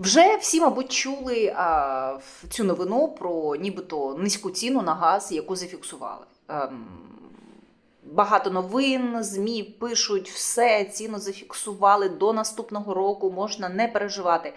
Вже всі, мабуть, чули а, цю новину про нібито низьку ціну на газ, яку зафіксували. Ем, багато новин, ЗМІ пишуть все, ціну зафіксували до наступного року, можна не переживати.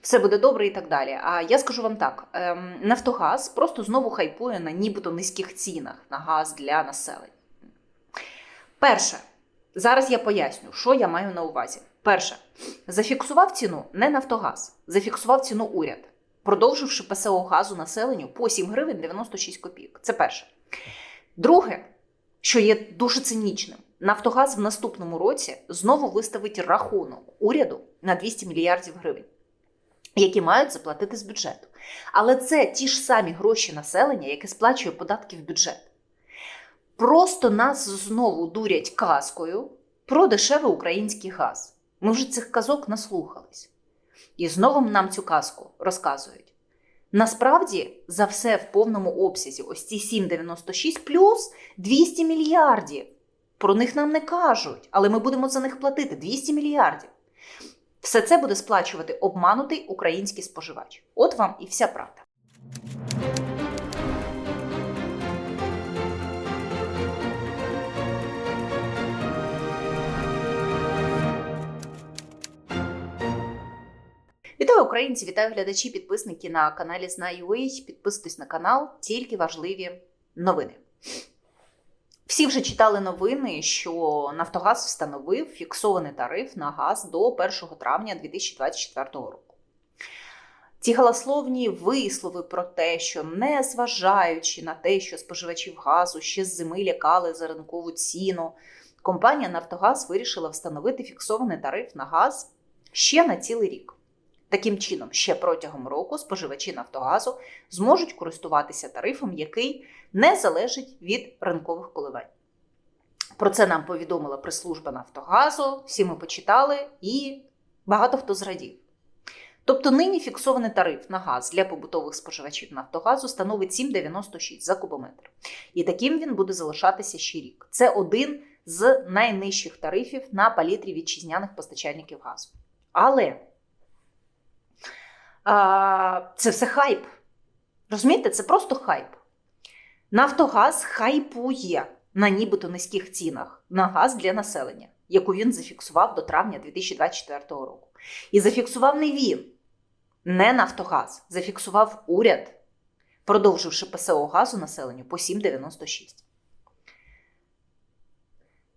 Все буде добре і так далі. А я скажу вам так: ем, Нафтогаз просто знову хайпує на нібито низьких цінах на газ для населення. Перше, зараз я поясню, що я маю на увазі. Перше, зафіксував ціну не Нафтогаз, зафіксував ціну уряд, продовживши ПСО газу населенню по 7 гривень 96 копійок. Це перше. Друге, що є дуже цинічним, Нафтогаз в наступному році знову виставить рахунок уряду на 200 мільярдів гривень, які мають заплатити з бюджету. Але це ті ж самі гроші населення, яке сплачує податки в бюджет. Просто нас знову дурять казкою про дешевий український газ. Ми вже цих казок наслухались. І знову нам цю казку розказують. Насправді за все в повному обсязі, ось ці 7,96 плюс 200 мільярдів. Про них нам не кажуть, але ми будемо за них платити 200 мільярдів. Все це буде сплачувати обманутий український споживач. От вам і вся правда. Вітаю українці, вітаю глядачі, підписники на каналі Знаю.ua. Підписуйтесь на канал, тільки важливі новини. Всі вже читали новини, що Нафтогаз встановив фіксований тариф на газ до 1 травня 2024 року. Ці голословні вислови про те, що незважаючи на те, що споживачів газу ще з зими лякали за ринкову ціну, компанія Нафтогаз вирішила встановити фіксований тариф на газ ще на цілий рік. Таким чином, ще протягом року споживачі Нафтогазу зможуть користуватися тарифом, який не залежить від ринкових коливань. Про це нам повідомила прес-служба Нафтогазу, всі ми почитали і багато хто зрадів. Тобто нині фіксований тариф на газ для побутових споживачів Нафтогазу становить 7,96 за кубометр. І таким він буде залишатися ще рік. Це один з найнижчих тарифів на палітрі вітчизняних постачальників газу. Але це все хайп. Розумієте, це просто хайп. Нафтогаз хайпує на нібито низьких цінах на газ для населення, яку він зафіксував до травня 2024 року. І зафіксував не він, не Нафтогаз, зафіксував уряд, продовживши ПСО газу населенню по 7,96.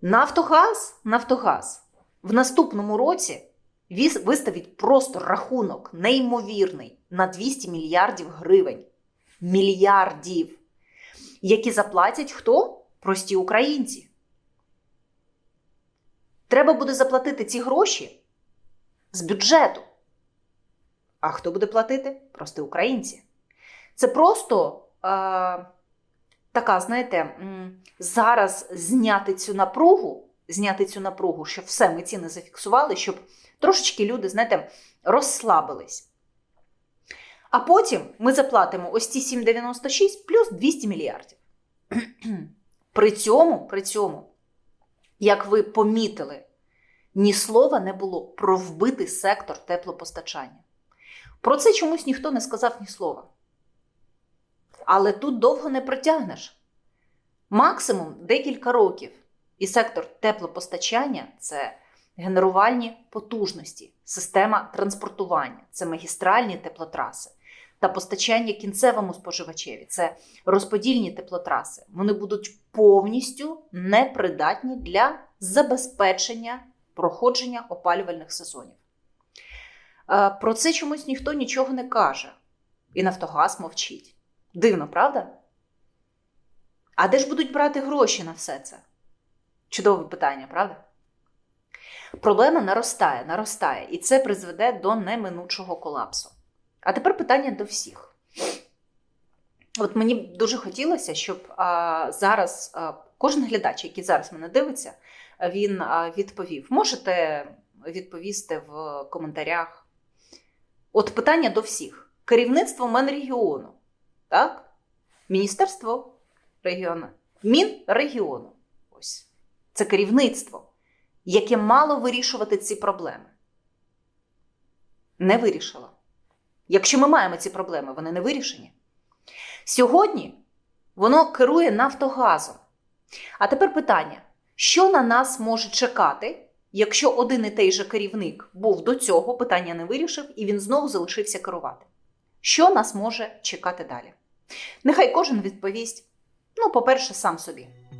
Нафтогаз, Нафтогаз в наступному році виставить просто рахунок неймовірний на 200 мільярдів гривень. Мільярдів, які заплатять хто? Прості українці. Треба буде заплатити ці гроші з бюджету. А хто буде платити? Прості українці. Це просто е, така, знаєте, зараз зняти цю напругу, зняти цю напругу, щоб все ми ціни зафіксували, щоб трошечки люди, знаєте, розслабились. А потім ми заплатимо ось ці 7,96 плюс 200 мільярдів. При цьому, при цьому, як ви помітили, ні слова не було про вбитий сектор теплопостачання. Про це чомусь ніхто не сказав ні слова. Але тут довго не протягнеш. Максимум декілька років. І сектор теплопостачання це генерувальні потужності, система транспортування, це магістральні теплотраси та постачання кінцевому споживачеві. Це розподільні теплотраси. Вони будуть повністю непридатні для забезпечення проходження опалювальних сезонів. Е, Про це чомусь ніхто нічого не каже. І Нафтогаз мовчить. Дивно, правда? А де ж будуть брати гроші на все це? Чудове питання, правда? Проблема наростає, наростає, і це призведе до неминучого колапсу. А тепер питання до всіх. От мені дуже хотілося, щоб а, зараз а, кожен глядач, який зараз мене дивиться, він а, відповів. Можете відповісти в коментарях. От питання до всіх: керівництво Менрегіону, так? Міністерство регіону, Мінрегіону. Ось це керівництво, яке мало вирішувати ці проблеми. Не вирішило. Якщо ми маємо ці проблеми, вони не вирішені. Сьогодні воно керує Нафтогазом. А тепер питання: що на нас може чекати, якщо один і той же керівник був до цього, питання не вирішив, і він знову залишився керувати? Що нас може чекати далі? Нехай кожен відповість. Ну, по-перше, сам собі.